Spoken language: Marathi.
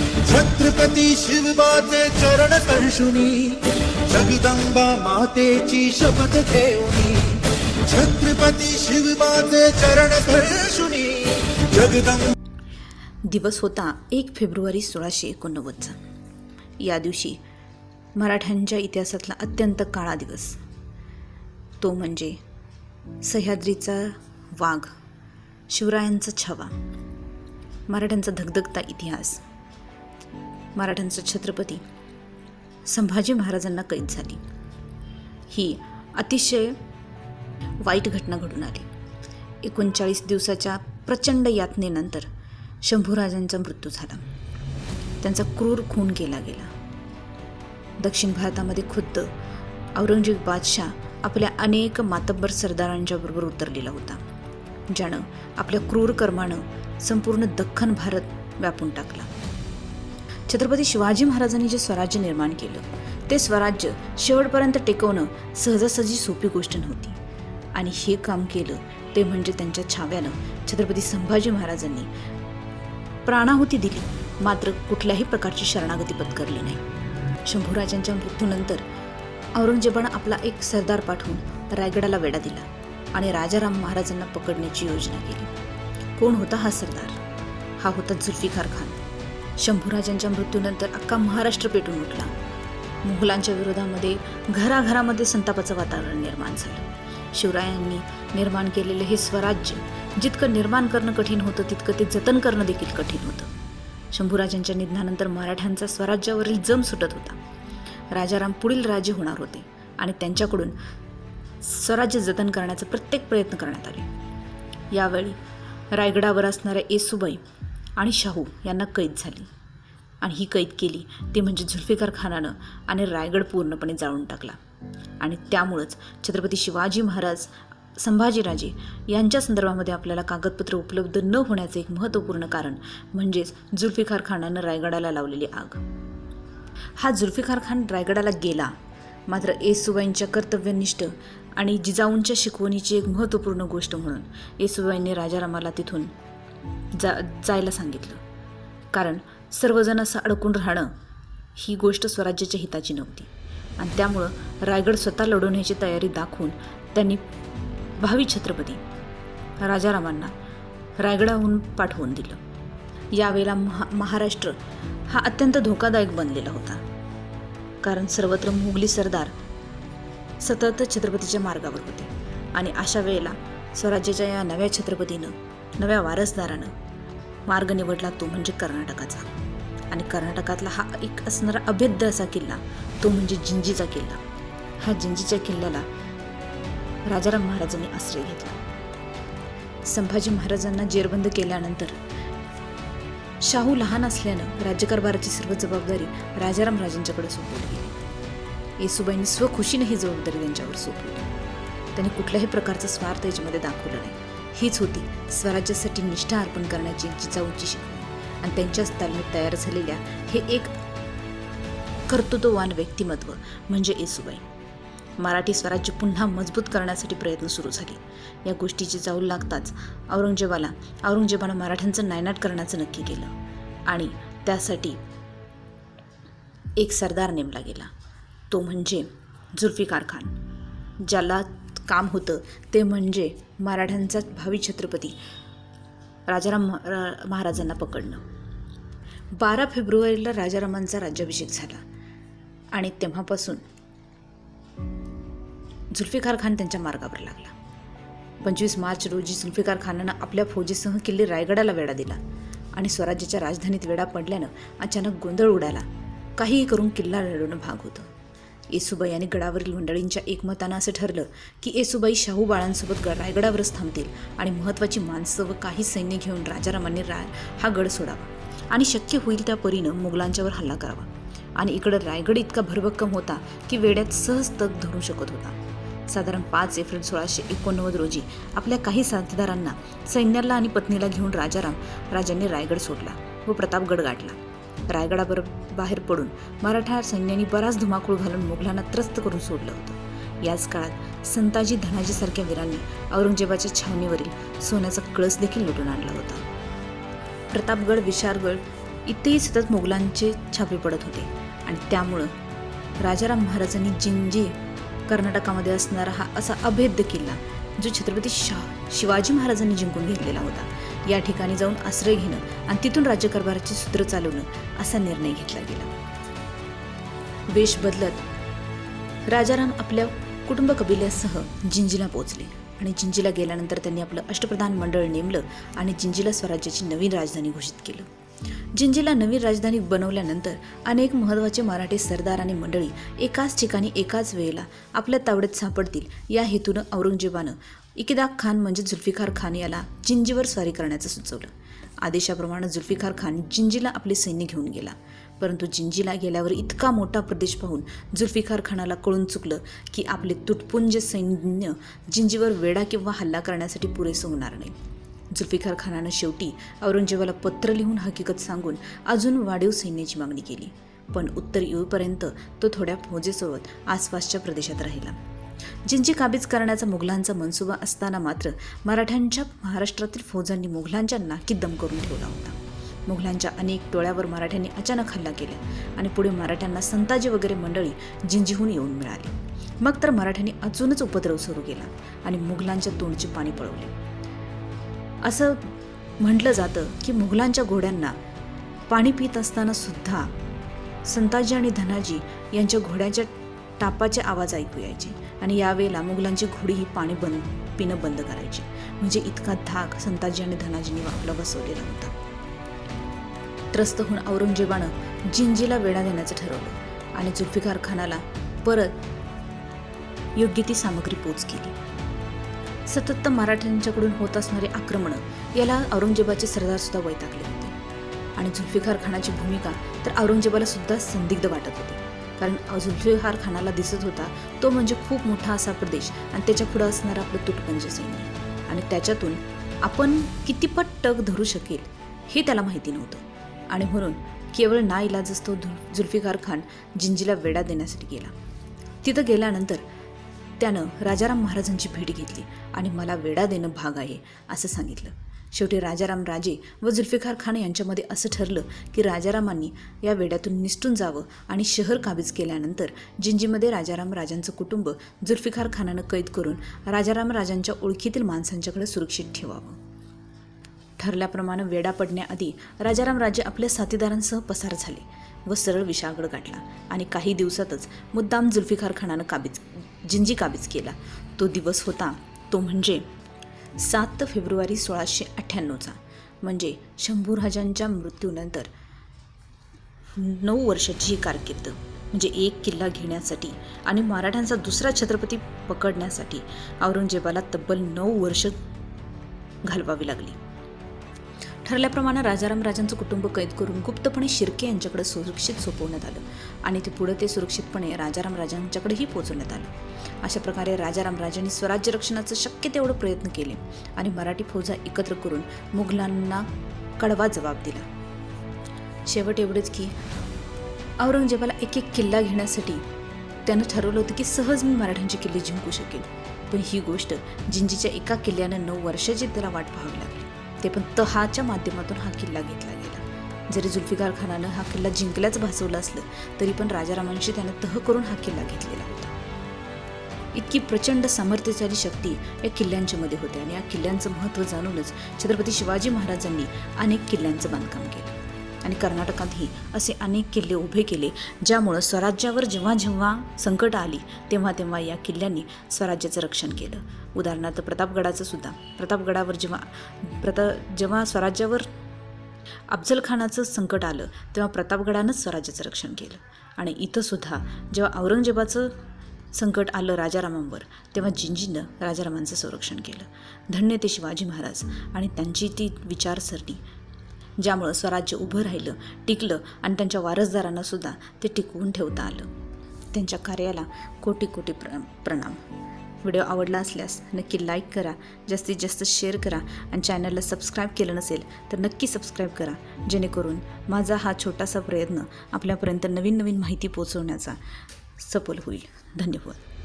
छत्रपती शिवबाचे चरण स्पर्शुनी जगदंबा मातेची शपथ घेऊनी छत्रपती शिवबाचे चरण स्पर्शुनी जगदंबा दिवस होता एक फेब्रुवारी सोळाशे एकोणनव्वदचा. या दिवशी मराठ्यांच्या इतिहासातला अत्यंत काळा दिवस. तो म्हणजे सह्याद्रीचा वाघ शिवरायांचा छवा मराठ्यांचा धगधगता इतिहास. मराठ्यांचा छत्रपती. संभाजी महाराजांना कैद झाली. ही अतिशय वाईट घटना घडून आली. एकोणचाळीस दिवसाच्या प्रचंड यातनेनंतर शंभूराजांचा मृत्यू झाला. त्यांचा क्रूर खून केला गेला. दक्षिण भारतामध्ये खुद्द औरंगजेब बादशाह आपल्या अनेक मातब्बर सरदारांच्या बरोबर उतरलेला होता ज्यानं आपल्या क्रूर कर्मानं संपूर्ण दख्खन भारत व्यापून टाकला. छत्रपती शिवाजी महाराजांनी जे स्वराज्य निर्माण केलं ते स्वराज्य शेवटपर्यंत टेकवणं सहजासहजी सोपी गोष्ट नव्हती. आणि हे काम केलं ते म्हणजे त्यांच्या छाव्यानं छत्रपती संभाजी महाराजांनी प्राणाहुती दिली. मात्र कुठल्याही प्रकारची शरणागती पत्करली नाही. शंभूराजांच्या मृत्यूनंतर औरंगजेबानं आपला एक सरदार पाठवून रायगडाला वेढा दिला आणि राजाराम महाराजांना पकडण्याची योजना केली. कोण होता हा सरदार? हा होता जुल्फिकार खान. शंभूराजांच्या मृत्यूनंतर अख्खा महाराष्ट्र पेटून उठला. मुघलांच्या विरोधामध्ये घराघरामध्ये संतापाचं वातावरण निर्माण झालं. शिवरायांनी निर्माण केलेलं हे स्वराज्य जितकं निर्माण करणं कठीण होतं तितकं ते जतन करणं देखील कठीण होतं. शंभूराजांच्या निधनानंतर मराठ्यांचा स्वराज्यावरील जम सुटत होता. राजाराम पुढील राजे होणार होते आणि त्यांच्याकडून स्वराज्य जतन करण्याचा प्रत्येक प्रयत्न करण्यात आले. यावेळी रायगडावर असणाऱ्या येसुबाई आणि शाहू यांना कैद झाली. आणि ही कैद केली ती म्हणजे झुल्फिकार खानानं आणि रायगड पूर्णपणे जाळून टाकला. आणि त्यामुळंच छत्रपती शिवाजी महाराज संभाजीराजे यांच्या संदर्भामध्ये आपल्याला कागदपत्र उपलब्ध न होण्याचे एक महत्त्वपूर्ण कारण म्हणजेच जुल्फिकार खानानं रायगडाला लावलेली आग. हा जुल्फिकार खान रायगडाला गेला मात्र येसुबाईंच्या कर्तव्यनिष्ठ आणि जिजाऊंच्या शिकवणीची एक महत्त्वपूर्ण गोष्ट म्हणून येसुबाईंनी राजारामाला तिथून जा जायला सांगितलं. कारण सर्वजण असं अडकून राहणं ही गोष्ट स्वराज्याच्या हिताची नव्हती. आणि त्यामुळं रायगड स्वतः लढवण्याची तयारी दाखवून त्यांनी भावी छत्रपती राजारामांना रायगडाहून पाठवून दिलं. यावेळेला महा महाराष्ट्र हा अत्यंत धोकादायक बनलेला होता. कारण सर्वत्र मुघली सरदार सतत छत्रपतीच्या मार्गावर होते. आणि अशा वेळेला स्वराज्याच्या या नव्या छत्रपतीनं नव्या वारसदारानं मार्ग निवडला तो म्हणजे कर्नाटकाचा. आणि कर्नाटकातला हा एक असणारा अभेद्य असा किल्ला तो म्हणजे जिंजीचा किल्ला. ह्या जिंजीच्या किल्ल्याला राजाराम महाराजांनी आश्रय घेतला. संभाजी महाराजांना जेरबंद केल्यानंतर शाहू लहान असल्यानं राज्यकारभाराची सर्व जबाबदारी राजाराम राजांच्याकडे सोपवली गेली. येसुबाईंनी स्वखुशीने ही जबाबदारी त्यांच्यावर सोपवली. त्यांनी कुठल्याही प्रकारचा स्वार्थ याच्यामध्ये दाखवला नाही. हीच होती स्वराज्यासाठी निष्ठा अर्पण करण्याची जिजाऊची शिकवण आणि त्यांच्याच तालमीत तयार झालेल्या हे एक कर्तृत्ववान व्यक्तिमत्व म्हणजे येसुबाई. मराठी स्वराज्य पुन्हा मजबूत करण्यासाठी प्रयत्न सुरू झाले. या गोष्टीची चाऊल लागताच औरंगजेबाला औरंगजेबानं मराठ्यांचं नायनाट करण्याचं नक्की केलं. आणि त्यासाठी एक सरदार नेमला गेला. तो म्हणजे जुल्फिकार खान ज्याला काम होतं ते म्हणजे मराठ्यांचा भावी छत्रपती राजाराम रा- महाराजांना पकडणं. बारा फेब्रुवारीला राजारामांचा राज्याभिषेक झाला आणि तेव्हापासून झुल्फिकार खान त्यांच्या मार्गावर लागला. पंचवीस मार्च रोजी झुल्फिकार खानानं आपल्या फौजेसह किल्ले रायगडाला वेढा दिला आणि स्वराज्याच्या राजधानीत वेढा पडल्यानं अचानक गोंधळ उडाला. काहीही करून किल्ला लढवणं भाग होतं. येसुबाई आणि गडावरील मंडळींच्या एकमतानं असं ठरलं की येसुबाई शाहू बाळांसोबत ग रायगडावरच थांबतील आणि महत्त्वाची माणसं व काही सैन्य घेऊन राजारामांनी रा हा गड सोडावा. आणि शक्य होईल त्या परीनं मुघलांच्यावर हल्ला करावा. आणि इकडं रायगड इतका भरभक्कम होता की वेड्यात सहज तग धरू शकत होता. साधारण पाच एप्रिल सोळाशे एकोणनव्वद रोजी आपल्या काही साथीदारांना सैन्याला आणि पत्नीला घेऊन राजाराम राजांनी रायगड सोडला व प्रतापगड गाठला. रायगडावर बाहेर पडून मराठा सैन्याने बराच धुमाकूळ घालून मुघलांना त्रस्त करून सोडलं होतं. याच काळात संताजी धनाजीसारख्या वीरांनी औरंगजेबाच्या छावणीवरील सोन्याचा कळस देखील लुटून आणला होता. प्रतापगड विशारगड इथेही सतत मुघलांचे छापे पडत होते आणि त्यामुळं राजाराम महाराजांनी जिंजी कर्नाटकामध्ये असणारा हा असा अभेद्य किल्ला जो छत्रपती शा शिवाजी महाराजांनी जिंकून घेतलेला होता. या ठिकाणी जाऊन आश्रय घेणं आणि तिथून राज्यकारभाराची सूत्र चालवणं असा निर्णय घेतला गेला. वेश बदलत राजाराम आपल्या कुटुंब कबिल्यासह जिंजीला पोहोचले आणि जिंजीला गेल्यानंतर त्यांनी आपलं अष्टप्रधान मंडळ नेमलं आणि जिंजीला स्वराज्याची नवीन राजधानी घोषित केलं. जिंजीला नवीन राजधानी बनवल्यानंतर अनेक महत्त्वाचे मराठी सरदार आणि मंडळी एकाच ठिकाणी एकाच वेळेला आपल्या तावडीत सापडतील या हेतूनं औरंगजेबानं इकिदा खान म्हणजे जुल्फिकार खान याला जिंजीवर स्वारी करण्याचं सुचवलं. आदेशाप्रमाणे जुल्फिकार खान जिंजीला आपले सैन्य घेऊन गेला. परंतु जिंजीला गेल्यावर इतका मोठा प्रदेश पाहून जुल्फिकार खानाला कळून चुकलं की आपले तुटपुंज सैन्य जिंजीवर वेढा किंवा हल्ला करण्यासाठी पुरेसं होणार नाही. जुल्फिकार खानानं शेवटी औरंगजेबाला पत्र लिहून हकीकत सांगून अजून वाढीव सैन्याची मागणी केली. पण उत्तर येऊपर्यंत तो थोड्या फौजेसोबत आसपासच्या प्रदेशात राहिला. जिंजी काबीज करण्याचा मुघलांचा मनसुबा असताना मात्र मराठ्यांच्या महाराष्ट्रातील फौजांनी मुघलांच्या नाकी दम करून ठेवला होता. मुघलांच्या अनेक टोळ्यावर मराठ्यांनी अचानक हल्ला केला आणि पुढे मराठ्यांना संताजी वगैरे मंडळी जिंजीहून येऊन मिळाली. मग तर मराठ्यांनी अजूनच उपद्रव सुरू केला आणि मुघलांच्या तोंडचे पाणी पळवले. असं म्हटलं जातं की मुघलांच्या घोड्यांना पाणी पित असताना सुद्धा संताजी आणि धनाजी यांच्या घोड्याच्या टापाचे आवाज ऐकू यायचे आणि यावेळेला मुघलांची घोडी ही पाणी बंद पिणं बंद करायची. म्हणजे इतका धाक संताजी आणि धनाजींनी आपला बसवलेला होता. त्रस्त होऊन औरंगजेबानं जिंजीला वेढा देण्याचं ठरवलं आणि जुल्फिकार खानाला परत योग्य ती सामग्री पोच केली. सतत मराठ्यांच्याकडून होत असणारे आक्रमणं याला औरंगजेबाचे सरदार सुद्धा वैतागले होते. आणि जुल्फिकार खानाची भूमिका तर औरंगजेबाला सुद्धा संदिग्ध वाटत होती. कारण जुल्फिहार खानाला दिसत होता तो म्हणजे खूप मोठा असा प्रदेश आणि त्याच्या पुढं असणारं आपलं तुटपंज सैन्य. आणि त्याच्यातून आपण कितीपट टक धरू शकेल हे त्याला माहिती नव्हतं. आणि म्हणून केवळ ना इलाजच तो धु- जुल्फिकार खान जिंजीला वेडा देण्यासाठी गेला. तिथं गेल्यानंतर त्यानं राजाराम महाराजांची भेट घेतली आणि मला वेडा देणं भाग आहे असं सांगितलं. शेवटी राजाराम राजे व जुल्फिकार खान यांच्यामध्ये असं ठरलं की राजारामांनी या वेड्यातून निसटून जावं आणि शहर काबीज केल्यानंतर जिंजीमध्ये राजाराम राजांचं कुटुंब जुल्फिकार खानानं कैद करून राजाराम राजांच्या ओळखीतील माणसांच्याकडे सुरक्षित ठेवावं. ठरल्याप्रमाणे वेडा पडण्याआधी राजाराम राजे आपल्या साथीदारांसह पसार झाले व सरळ विषागड गाठला आणि काही दिवसातच मुद्दाम जुल्फिकार खानानं काबीज जिंजी काबीज केला. तो दिवस होता तो म्हणजे सात फेब्रुवारी सोळाशे अठ्ठ्याण्णवचा म्हणजे शंभूराजांच्या मृत्यूनंतर नऊ वर्षाची ही कारकीर्द म्हणजे एक किल्ला घेण्यासाठी आणि मराठ्यांचा दुसरा छत्रपती पकडण्यासाठी औरंगजेबाला तब्बल नऊ वर्ष घालवावी लागली. ठरल्याप्रमाणे राजाराम राजांचं कुटुंब कैद करून गुप्तपणे शिर्के यांच्याकडे सुरक्षित सोपवण्यात आलं आणि ते पुढे ते सुरक्षितपणे राजाराम राजांच्याकडेही पोहोचवण्यात आलं. अशा प्रकारे राजाराम राजांनी स्वराज्य रक्षणाचं शक्य तेवढं प्रयत्न केले आणि मराठी फौजा एकत्र करून मुघलांना कडवा जबाब दिला. शेवट एवढेच की औरंगजेबाला एक एक किल्ला घेण्यासाठी त्यानं ठरवलं होतं की सहज मी मराठ्यांचे किल्ले जिंकू शकेन. पण ही गोष्ट जिंजीच्या एका किल्ल्यानं नऊ वर्षाची त्याला वाट पाहावी लागली. ते पण तहाच्या माध्यमातून हा किल्ला घेतला गेला. जरी जुल्फिकार खानानं हा किल्ला जिंकल्याच भासवलं असलं तरी पण राजारामांशी त्यानं तह करून हा किल्ला घेतलेला होता. इतकी प्रचंड सामर्थ्यशाली शक्ती या किल्ल्यांच्या मध्ये होते आणि या किल्ल्यांचं महत्त्व जाणूनच छत्रपती शिवाजी महाराजांनी अनेक किल्ल्यांचं बांधकाम केलं. आणि कर्नाटकातही असे अनेक किल्ले उभे केले ज्यामुळं स्वराज्यावर जेव्हा जेव्हा संकट आली तेव्हा तेव्हा या किल्ल्यांनी स्वराज्याचं रक्षण केलं. उदाहरणार्थ प्रतापगडाचं सुद्धा. प्रतापगडावर जेव्हा प्रता जेव्हा स्वराज्यावर अफजलखानाचं संकट आलं तेव्हा प्रतापगडानंच स्वराज्याचं रक्षण केलं. आणि इथंसुद्धा जेव्हा औरंगजेबाचं संकट आलं राजारामांवर तेव्हा जिंजीनं राजारामांचं संरक्षण केलं. धन्य ते शिवाजी महाराज. आणि त्यांची ती विचारसरणी ज्यामुळं स्वराज्य उभं राहिलं टिकलं आणि त्यांच्या वारसदारांना सुद्धा ते टिकवून ठेवता आलं. त्यांच्या कार्याला कोटी कोटी प्र प्रणाम. व्हिडिओ आवडला असल्यास नक्की लाईक करा जास्तीत जास्त शेअर करा आणि चॅनलला सबस्क्राईब केलं नसेल तर नक्की सबस्क्राईब करा जेणेकरून माझा हा छोटासा प्रयत्न आपल्यापर्यंत नवीन नवीन माहिती पोचवण्याचा सफल होईल. धन्यवाद.